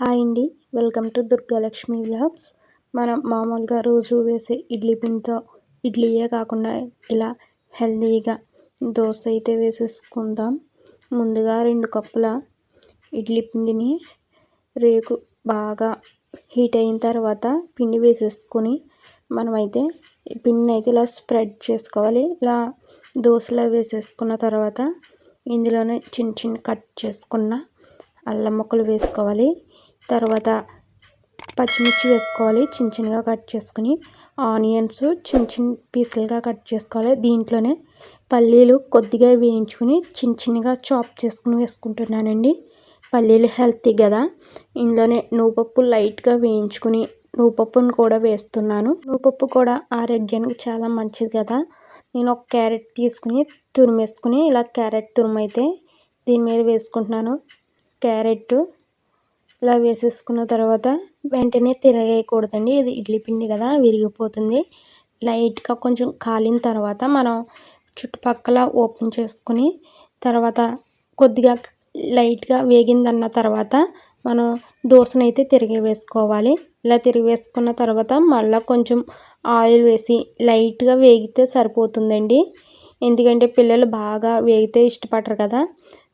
Hi అండి. Welcome to Durgalakshmi vlogs. మనం మామూలుగా రోజు వేసే ఇడ్లీ పిండితో ఇడ్లీయే కాకుండా ఇలా హెల్తీగా దోశ అయితే వేసేసుకుందాం. ముందుగా రెండు కప్పుల ఇడ్లీ పిండిని రేకు బాగా హీట్ అయిన తర్వాత పిండి వేసేసుకొని మనమైతే పిండిని అయితే ఇలా స్ప్రెడ్ చేసుకోవాలి. ఇలా దోశలో వేసేసుకున్న తర్వాత ఇందులోనే చిన్న చిన్న కట్ చేసుకున్న అల్లం ముక్కలు వేసుకోవాలి. తర్వాత పచ్చిమిర్చి వేసుకోవాలి. చిన్న చిన్నగా కట్ చేసుకుని ఆనియన్స్ చిన్న చిన్న పీసులుగా కట్ చేసుకోవాలి. దీంట్లోనే పల్లీలు కొద్దిగా వేయించుకుని చిన్న చిన్నగా చాప్ చేసుకుని వేసుకుంటున్నానండి. పల్లీలు హెల్తీ కదా. ఇందులోనే నువ్వుపప్పు లైట్గా వేయించుకుని నువ్వుపప్పును కూడా వేస్తున్నాను. నువ్వుపప్పు కూడా ఆరోగ్యానికి చాలా మంచిది కదా. నేను ఒక క్యారెట్ తీసుకుని తురిమేసుకుని ఇలా క్యారెట్ తురుమైతే దీని మీద వేసుకుంటున్నాను. క్యారెట్ ఇలా వేసేసుకున్న తర్వాత వెంటనే తిరగేయకూడదండి. ఇది ఇడ్లీ పిండి కదా విరిగిపోతుంది. లైట్గా కొంచెం కాలిన తర్వాత మనం చుట్టుపక్కల ఓపెన్ చేసుకుని తర్వాత కొద్దిగా లైట్గా వేగిందన్న తర్వాత మనం దోశనైతే తిరిగి వేసుకోవాలి. ఇలా తిరిగి వేసుకున్న తర్వాత మళ్ళీ కొంచెం ఆయిల్ వేసి లైట్గా వేగితే సరిపోతుందండి. ఎందుకంటే పిల్లలు బాగా వేగితే ఇష్టపడరు కదా.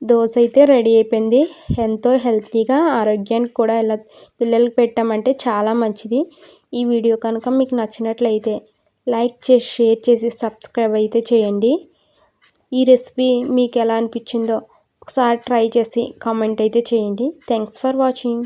దోశ అయితే రెడీ అయిపోయింది. ఎంతో హెల్తీగా ఆరోగ్యానికి కూడా ఇలా పిల్లలకి పెట్టామంటే చాలా మంచిది. ఈ వీడియో కనుక మీకు నచ్చినట్లయితే లైక్ చేసి షేర్ చేసి సబ్స్క్రైబ్ అయితే చేయండి. ఈ రెసిపీ మీకు ఎలా అనిపించిందో ఒకసారి ట్రై చేసి కామెంట్ అయితే చేయండి. Thanks for watching.